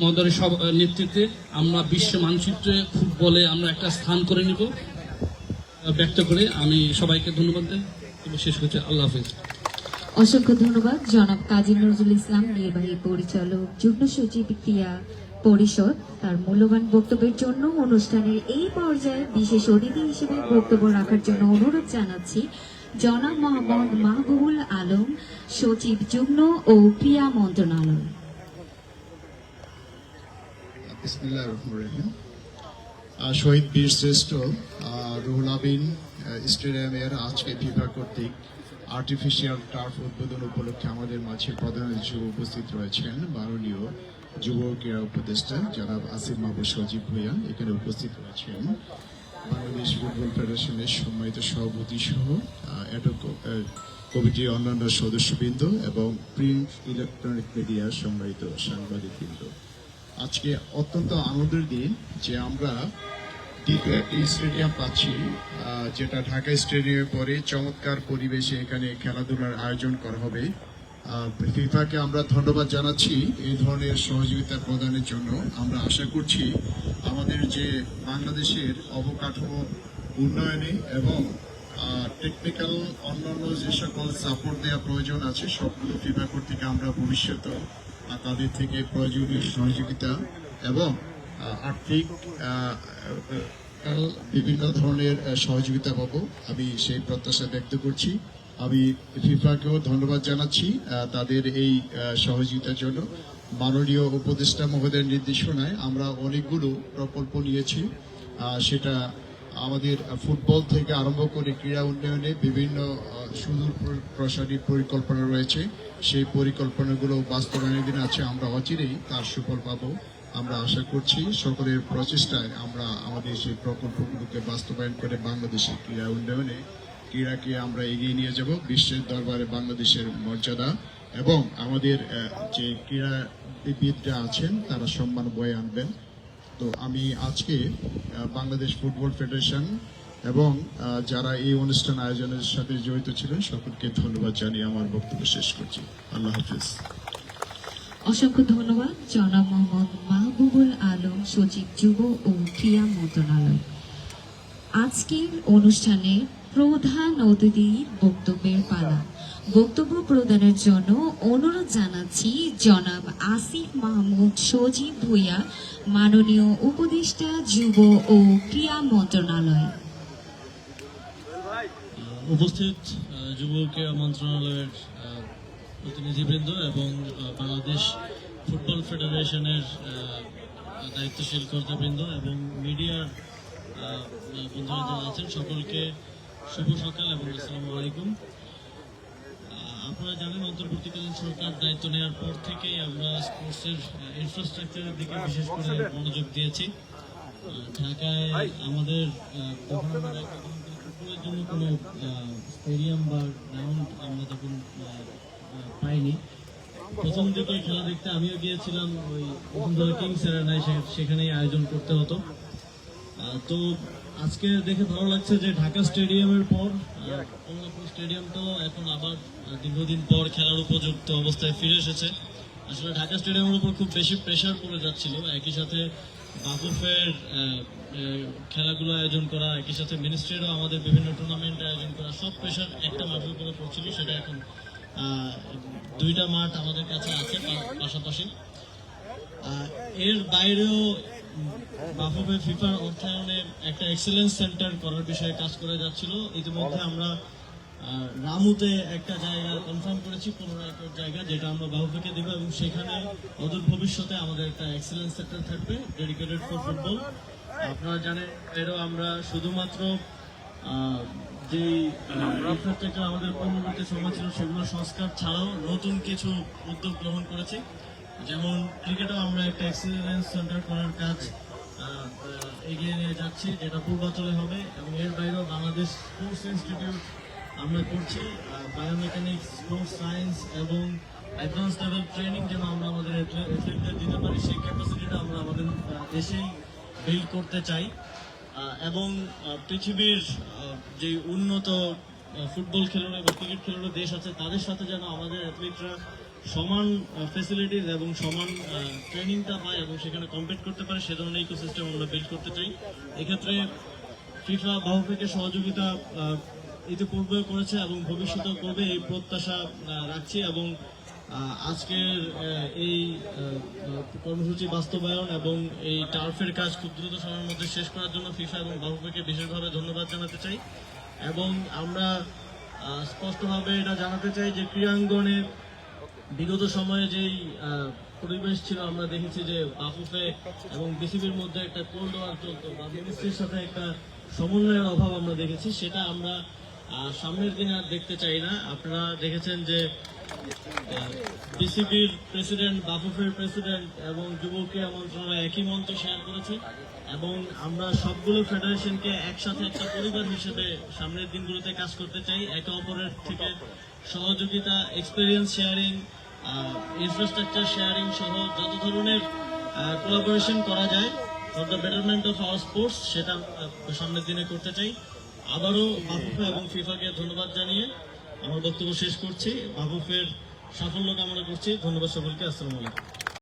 মহোদয়ের সব নেতৃত্বে আমরা বিশ্ব মানচিত্রে ফুটবলে আমরা একটা স্থান করে নিব। ব্যক্ত করে আমি সবাইকে ধন্যবাদ এবং শেষ করছি। আল্লাহ হাফিজ। অসংখ্য ধন্যবাদ জনাব কাজী নজরুল ইসলাম নির্বাহী পরিচালক, যুগ্ম সচিব ক্রিয়া পরিষদ। তার মূল্যবান বক্তব্যের জন্য অনুষ্ঠানের এই পর্যায়ে বিশেষ অতিথি হিসেবে বক্তব্য রাখার জন্য অনুরোধ জানাচ্ছি জনাব মোহাম্মদ মাহবুবুল আলম, সচিব যুগ্ম ও ক্রিয়া মন্ত্রণালয়। শহীদ বীর শ্রেষ্ঠ রুহুল আবিন স্টেডিয়ামের আজকে ফিফা কর্তৃক আর্টিফিশিয়াল টার্ফ উদ্বোধন উপলক্ষে আমাদের মাঝে প্রধান হিসেবে উপস্থিত রয়েছেন মাননীয় যুব ক্রীড়া উপদেষ্টা জনাব আসিফ মাহবুব সজীব ভূঁইয়া। এখানে উপস্থিত রয়েছেন বাংলাদেশ ফুটবল ফেডারেশনের সম্মানিত সভাপতি সহ কমিটির অন্যান্য সদস্যবৃন্দ এবং প্রিন্ট ইলেকট্রনিক মিডিয়ার সম্মানিত সাংবাদিকবৃন্দ। আজকে অত্যন্ত আনন্দের দিন যে আমরা একটি স্টেডিয়াম পাচ্ছি যেটা ঢাকা স্টেডিয়ামে পরে চমৎকার পরিবেশে এখানে খেলাধুলার আয়োজন করা হবে। ফিফাকে আমরা ধন্যবাদ জানাচ্ছি এই ধরনের সহযোগিতা প্রদানের জন্য। আমরা আশা করছি আমাদের যে বাংলাদেশের অবকাঠামো উন্নয়নে এবং টেকনিক্যাল অন্যান্য যে সকল সাপোর্ট দেওয়া প্রয়োজন আছে, সবগুলো ফিফা কর্তৃক আমরা ভবিষ্যতে তাদের থেকে প্রয়োজনীয় সহযোগিতা এবং আর্থিক বিভিন্ন ধরনের সহযোগিতা পাবো। আমি সেই প্রত্যাশা ব্যক্ত করছি। আমি ফিফাকেও ধন্যবাদ জানাচ্ছি তাদের এই সহযোগিতার জন্য। মাননীয় উপদেষ্টা মহোদয়ের নির্দেশনায় আমরা অনেকগুলো প্রকল্প নিয়েছি। সেটা আমাদের ফুটবল থেকে আরম্ভ করে ক্রীড়া উন্নয়নে বিভিন্ন সুদূর প্র- প্রসারী পরিকল্পনা রয়েছে। সেই পরিকল্পনাগুলো বাস্তবায়নের দিন আছে, আমরা অচিরেই তার সুফল পাবো। আমরা আশা করছি সকলের প্রচেষ্টায় আমরা আমাদের সেই প্রকল্পগুলোকে বাস্তবায়ন করে বাংলাদেশের ক্রীড়া উন্নয়নে, ক্রীড়াকে আমরা এগিয়ে নিয়ে যাব বিশ্বের দরবারে বাংলাদেশের মর্যাদা এবং আমাদের যে ক্রীড়াবিদরা আছেন, তারা সম্মান বয়ে আনবেন। তো আমি আজকে বাংলাদেশ ফুটবল ফেডারেশন এবং যারা এই অনুষ্ঠান আয়োজনের সাথে জড়িত ছিলেন, সকলকে ধন্যবাদ জানিয়ে আমার বক্তব্য শেষ করছি। আল্লাহ হাফিজ। অসংখ্য ধন্যবাদ, জনাব মোহাম্মদ মাহবুবুল আলম, সচিব যুব ও ক্রিয়া মন্ত্রণালয়। আজকের অনুষ্ঠানে প্রধান অতিথির বক্তব্যের পালা। বক্তব্য প্রদানের জন্য অনুরোধ জানাচ্ছি জনাব আসিফ মাহমুদ সজীব ভূঁইয়া, মাননীয় উপদেষ্টা, যুব ও ক্রিয়া মন্ত্রণালয়। উপস্থিত যুব ক্রীড়া মন্ত্রণালয়ের প্রতিনিধিবৃন্দ এবং বাংলাদেশ ফুটবল ফেডারেশনের দায়িত্বশীল কর্তাবৃন্দ এবং মিডিয়ার বন্ধুরা যারা আছেন, সকলকে শুভ সকাল এবং আসসালামু আলাইকুম। আপনারা জানেন, অন্তর্বর্তীকালীন সরকার দায়িত্ব নেওয়ার পর থেকেই আমরা স্পোর্টসের ইনফ্রাস্ট্রাকচারের দিকে বিশেষ করে মনোযোগ দিয়েছি। ঢাকায় আমাদের ফুটবলের জন্য কোনো স্টেডিয়াম বা গ্রাউন্ড আমরা তখন পাইনি। প্রথম দিকে খেলা দেখতে আমিও গিয়েছিলাম, ওই কিংস সেখানেই আয়োজন করতে হতো। তো আজকে দেখে ভালো লাগছে যে ঢাকা স্টেডিয়ামের পর কমলাপুর স্টেডিয়ামটাও এখন আবার দীর্ঘদিন পর খেলার উপযুক্ত অবস্থায় ফিরে এসেছে। আসলে ঢাকা স্টেডিয়ামের উপর খুব বেশি প্রেশার পড়ে যাচ্ছিল। একই সাথে আহ, খেলাগুলো আয়োজন করা একই সাথে মিনিস্ট্রিরও আমাদের বিভিন্ন টুর্নামেন্ট আয়োজন করা সব প্রেশার একটা মাঠের উপরে পড়ছিল। সেটা এখন দুইটা মাঠ আমাদের কাছে আছে পাশাপাশি। এর বাইরেও বাফুফে ফিফার অর্থায়নে একটা এক্সেলেন্স সেন্টার করার বিষয়ে কাজ করে যাচ্ছিল। ইতিমধ্যে আমরা রামুতে একটা জায়গা কনফার্ম করেছি, পনেরো একর জায়গা, যেটা আমরা বাহুফেকে দেবো এবং সেখানে অদূর ভবিষ্যতে আমাদের একটা এক্সেলেন্স সেন্টার থাকবে ডেডিকেটেড ফর ফুটবল আপনারা জানেন, এরও আমরা শুধুমাত্র যে ইনফ্রাস্ট্রাকচার আমাদের পূর্ববর্তী সময় ছিল, সেগুলো সংস্কার ছাড়াও নতুন কিছু উদ্যোগ গ্রহণ করেছি। যেমন ক্রিকেটেও আমরা একটা এক্সেলেন্স সেন্টার করার কাজ এগিয়ে নিয়ে যাচ্ছি, যেটা পূর্বাচলে হবে এবং এর বাইরেও বাংলাদেশ স্পোর্টস ইনস্টিটিউট আমরা করছি বায়োমেকানিক্স স্পোর্টস সায়েন্স এবং অ্যাডভান্স লেভেল ট্রেনিং যেন আমরা আমাদের অ্যাথলেটদের দিতে পারি, সেই ক্যাপাসিটিটা আমরা আমাদের দেশেই বিল্ড করতে চাই। এবং পৃথিবীর যে উন্নত ফুটবল খেলোয়াড় বা ক্রিকেট খেলোয়াড় দেশ আছে তাদের সাথে যেন আমাদের অ্যাথলিটরা সমান ফেসিলিটিস এবং সমান ট্রেনিংটা পায় এবং সেখানে কম্পিট করতে পারে সে ধরনের ইকোসিস্টেম আমরা বিল্ড করতে চাই। এক্ষেত্রে ফিফা বাহুফেকে সহযোগিতা আহ, ইতিপূর্বে করেছে এবং ভবিষ্যতেও করবে এই প্রত্যাশা রাখছি এবং আজকের এই কর্মসূচি বাস্তবায়ন এবং এই টার্ফের কাজ খুব দ্রুত সময়ের মধ্যে শেষ করার জন্য ফিফা এবং বাহুফেকে বিশেষভাবে ধন্যবাদ জানাতে চাই। এবং আমরা স্পষ্টভাবে এটা জানাতে চাই যে ক্রীড়াঙ্গনে বিগত সময়ে যেই পরিবেশ ছিল, আমরা দেখেছি যে বাফুফে এবং বিসিবির মধ্যে একটা কোল্ড ওয়ার চলতো, বা মিনিস্ট্রির সাথে একটা সমন্বয়ের অভাব আমরা দেখেছি, সেটা আমরা সামনের দিনে আর দেখতে চাই না। আপনারা দেখেছেন যে বিসিবির প্রেসিডেন্ট, বাফুফের প্রেসিডেন্ট এবং যুব মন্ত্রণালয় একই মঞ্চ শেয়ার করেছে এবং আমরা সবগুলো ফেডারেশনকে একসাথে একটা পরিবার হিসেবে সামনের দিনগুলোতে কাজ করতে চাই। একে অপরের থেকে সহযোগিতা এক্সপিরিয়েন্স শেয়ারিং ইনফ্রাস্ট্রাকচার শেয়ারিং সহ যত ধরনের কোলাবোরেশন করা যায় for the betterment of our sports সেটা সামনের দিনে করতে চাই। আবারও বাফুফে এবং ফিফাকে ধন্যবাদ জানিয়ে আমার বক্তব্য শেষ করছি। বাফুফের সাফল্য কামনা করছি। ধন্যবাদ সকলকে। আসসালামু আলাইকুম।